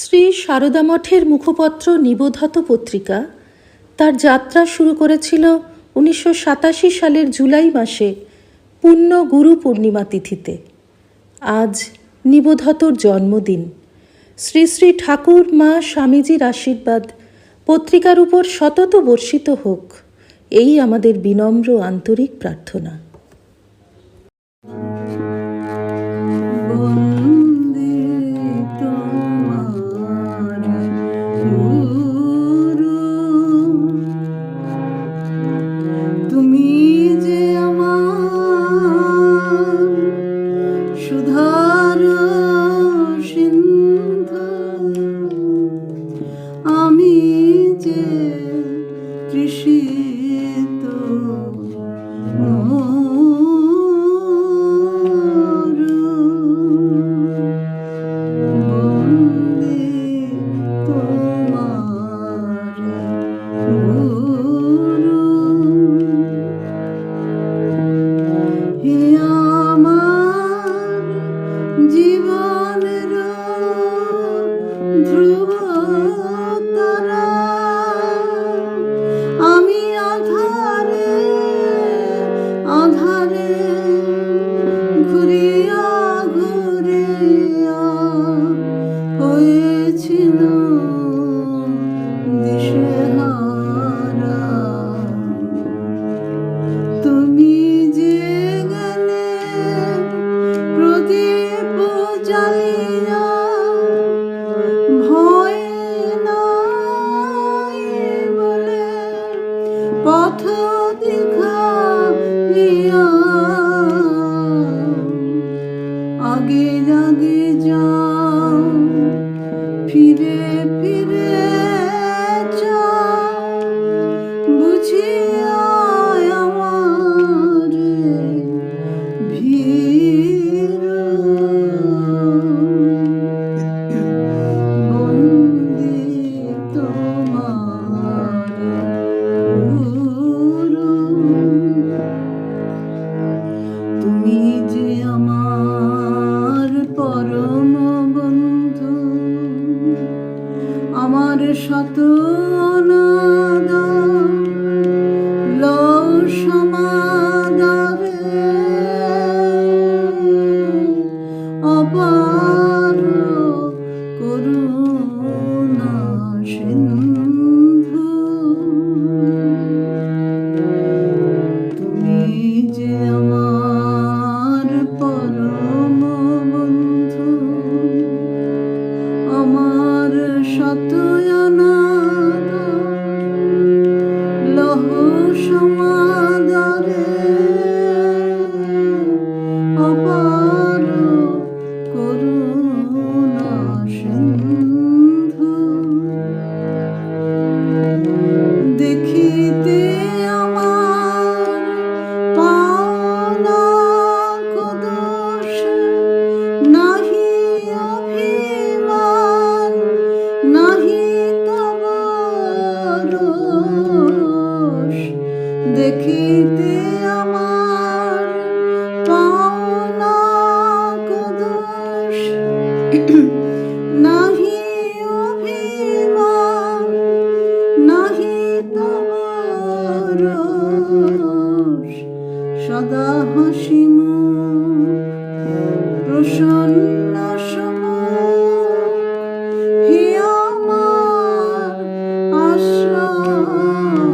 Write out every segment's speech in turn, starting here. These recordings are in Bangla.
শ্রী সারদা মঠের মুখপত্র নিবোধত পত্রিকা। তার যাত্রা শুরু করেছিল উনিশশো সাতাশি সালের জুলাই মাসে পূর্ণ গুরু পূর্ণিমা তিথিতে। আজ নিবোধতর জন্মদিন। শ্রী শ্রী ঠাকুর মা স্বামীজির আশীর্বাদ পত্রিকার উপর সতত বর্ষিত হোক, এই আমাদের বিনম্র আন্তরিক প্রার্থনা। পথ দেখাইয়া আগে আগে যাও ফিরে ফিরে শত অপার করুণা সিন্ধু দেখিতে আমার পাওনা কদোষ। নাহি অভিমান, নাহি তব রোষ। সদা হাসি প্রসন্ন সমুখ। হে আশ্রয়।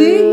They